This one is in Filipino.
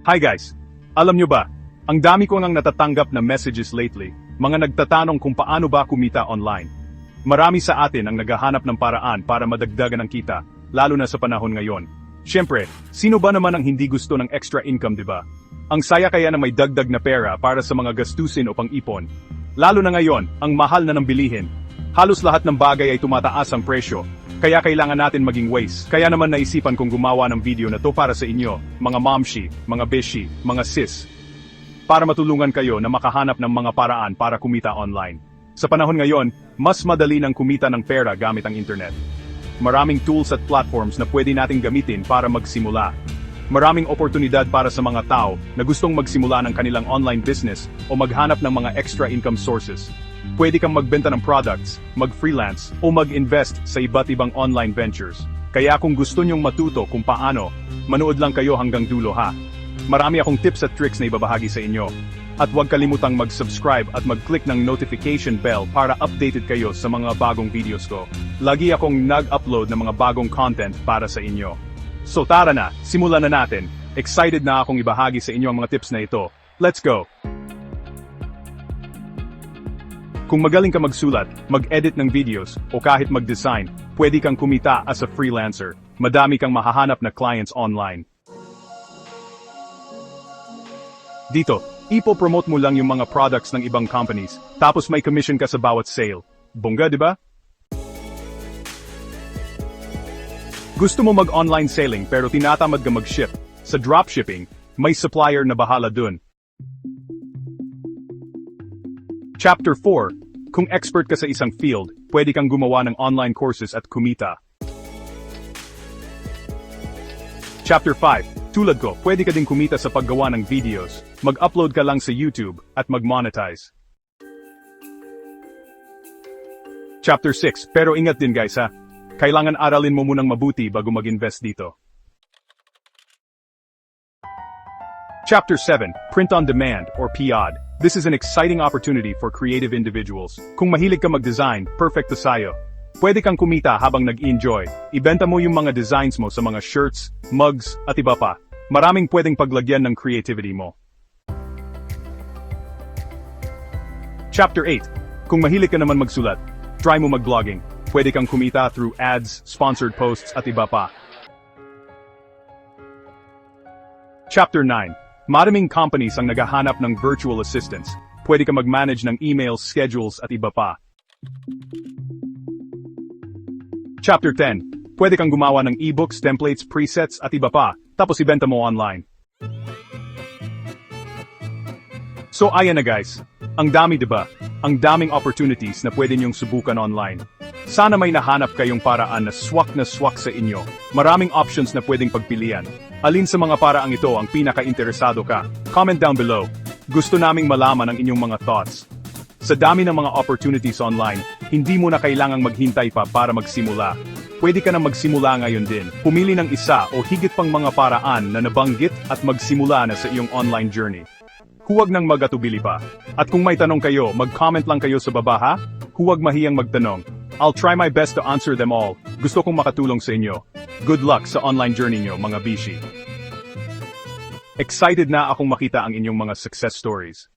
Hi guys! Alam nyo ba, ang dami ko nang natatanggap na messages lately, mga nagtatanong kung paano ba kumita online. Marami sa atin ang naghahanap ng paraan para madagdagan ang kita, lalo na sa panahon ngayon. Siyempre, sino ba naman ang hindi gusto ng extra income, di ba? Ang saya kaya na may dagdag na pera para sa mga gastusin o pang-ipon. Lalo na ngayon, ang mahal na ng bilihin. Halos lahat ng bagay ay tumataas ang presyo, kaya kailangan natin maging ways. Kaya naman naisipan kong gumawa ng video na to para sa inyo, mga momshi, mga beshi, mga sis. Para matulungan kayo na makahanap ng mga paraan para kumita online. Sa panahon ngayon, mas madali ng kumita ng pera gamit ang internet. Maraming tools at platforms na pwede nating gamitin para magsimula. Maraming oportunidad para sa mga tao na gustong magsimula ng kanilang online business o maghanap ng mga extra income sources. Pwede kang magbenta ng products, mag-freelance, o mag-invest sa iba't ibang online ventures. Kaya kung gusto nyong matuto kung paano, manood lang kayo hanggang dulo ha. Marami akong tips at tricks na ibabahagi sa inyo. At huwag kalimutang mag-subscribe at mag-click ng notification bell para updated kayo sa mga bagong videos ko. Lagi akong nag-upload ng mga bagong content para sa inyo. So tara na, simulan na natin. Excited na akong ibahagi sa inyo ang mga tips na ito. Let's go! Kung magaling ka magsulat, mag-edit ng videos, o kahit mag-design, pwede kang kumita as a freelancer. Madami kang mahahanap na clients online. Dito, ipo-promote mo lang yung mga products ng ibang companies, tapos may commission ka sa bawat sale. Bongga, di ba? Gusto mo mag-online selling pero tinatamad ka mag-ship. Sa dropshipping, may supplier na bahala dun. Chapter 4. Kung expert ka sa isang field, pwede kang gumawa ng online courses at kumita. Chapter 5. Tulad ko, pwede ka din kumita sa paggawa ng videos. Mag-upload ka lang sa YouTube at mag-monetize. Chapter 6. Pero ingat din guys ha. Kailangan aralin mo munang mabuti bago mag-invest dito. Chapter 7. Print on Demand or POD. This is an exciting opportunity for creative individuals. Kung mahilig ka mag-design, perfect to sayo. Pwede kang kumita habang nag-enjoy. Ibenta mo yung mga designs mo sa mga shirts, mugs, at iba pa. Maraming pwedeng paglagyan ng creativity mo. Chapter 8. Kung mahilig ka naman magsulat, try mo mag-blogging. Pwede kang kumita through ads, sponsored posts, at iba pa. Chapter 9. Maraming companies ang naghahanap ng virtual assistants. Pwede ka mag-manage ng emails, schedules, at iba pa. Chapter 10. Pwede kang gumawa ng ebooks, templates, presets, at iba pa, tapos ibenta mo online. So ayan na guys. Ang dami 'di ba? Ang daming opportunities na pwede niyong subukan online. Sana may nahanap kayong paraan na swak na swak sa inyo. Maraming options na pwedeng pagpilian. Alin sa mga paraang ito ang pinaka-interesado ka? Comment down below. Gusto naming malaman ang inyong mga thoughts. Sa dami ng mga opportunities online, hindi mo na kailangang maghintay pa para magsimula. Pwede ka na magsimula ngayon din. Pumili ng isa o higit pang mga paraan na nabanggit at magsimula na sa iyong online journey. Huwag nang magatubili pa. At kung may tanong kayo, mag-comment lang kayo sa baba ha? Huwag mahiyang magtanong. I'll try my best to answer them all. Gusto kong makatulong sa inyo. Good luck sa online journey nyo, mga bishi. Excited na akong makita ang inyong mga success stories.